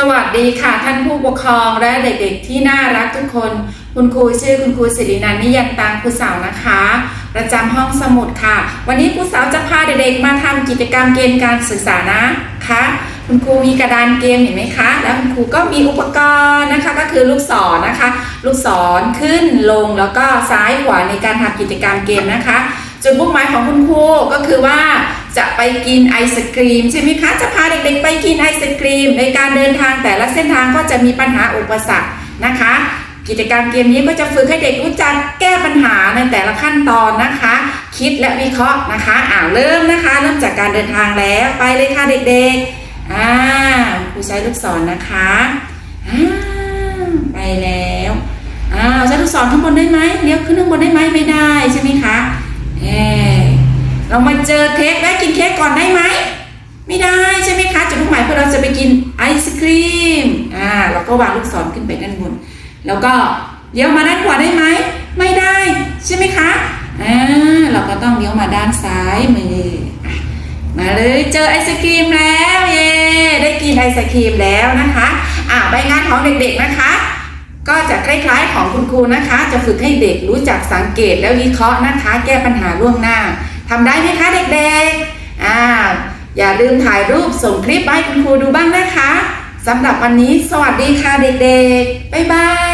สวัสดีค่ะท่านผู้ปกครองและเด็กๆ ที่น่ารักทุกคน คุณครูชื่อคุณครูสิรินันนิยันตังครูสาวนะคะ ประจำห้องสมุดค่ะ วันนี้ครูสาวจะพาเด็กๆมาทำกิจกรรมเกมการศึกษานะคะคุณครูมีกระดานเกมเห็นไหมคะ แล้วคุณครูก็มีอุปกรณ์นะคะก็คือลูกศรนะคะ ลูกศรขึ้นลงแล้วก็ซ้ายขวาในการทำกิจกรรมเกมนะคะ จุดมุ่งหมายของคุณครูก็คือว่า จะไปกินไอศกรีมใช่ไหมคะ จะพาเด็กๆไปกินไอศกรีม ในการเดินทางแต่ละเส้นทางก็จะมีปัญหาอุปสรรคนะคะ กิจกรรมเกมนี้ก็จะฝึกให้เด็กรู้จักแก้ปัญหาในแต่ละขั้นตอนนะคะ คิดและวิเคราะห์นะคะอ่าเริ่มนะคะ เริ่มจากการเดินทางแล้วไปเลยค่ะเด็กๆอ่าครูใช้ลูกศรนะคะอ่าไปแล้วอ้าวใช้ลูกศรข้างบนได้ไหมเลี้ยวขึ้นข้างบนได้ไหมไม่ได้ใช่ไหมคะ เรามาเจอเค้กและกินเค้กก่อนได้ไหมไม่ได้ใช่ไหมคะจุดมุ่งหมายเพื่อเราจะไปกินไอศครีมอ่าเราก็วางลูกศรขึ้นไปด้านบน แล้วก็เลี้ยวมาด้านขวาได้ไหมไม่ได้ใช่ไหมคะอ่าเราก็ต้องเลี้ยวมาด้านซ้ายมือมาเลยเจอไอศครีมแล้วเย้ได้กินไอศครีมแล้วนะคะอ่าใบงานของเด็กๆนะคะ ก็จะคล้ายๆของคุณครูนะคะ จะฝึกให้เด็กรู้จักสังเกตและวิเคราะห์นะคะ แก้ปัญหาล่วงหน้า ทำได้ไหมคะเด็กๆอ่าอย่าลืมถ่ายรูปส่งคลิปให้คุณครูดูบ้างนะคะสำหรับวันนี้สวัสดีค่ะเด็กๆ บ๊ายบาย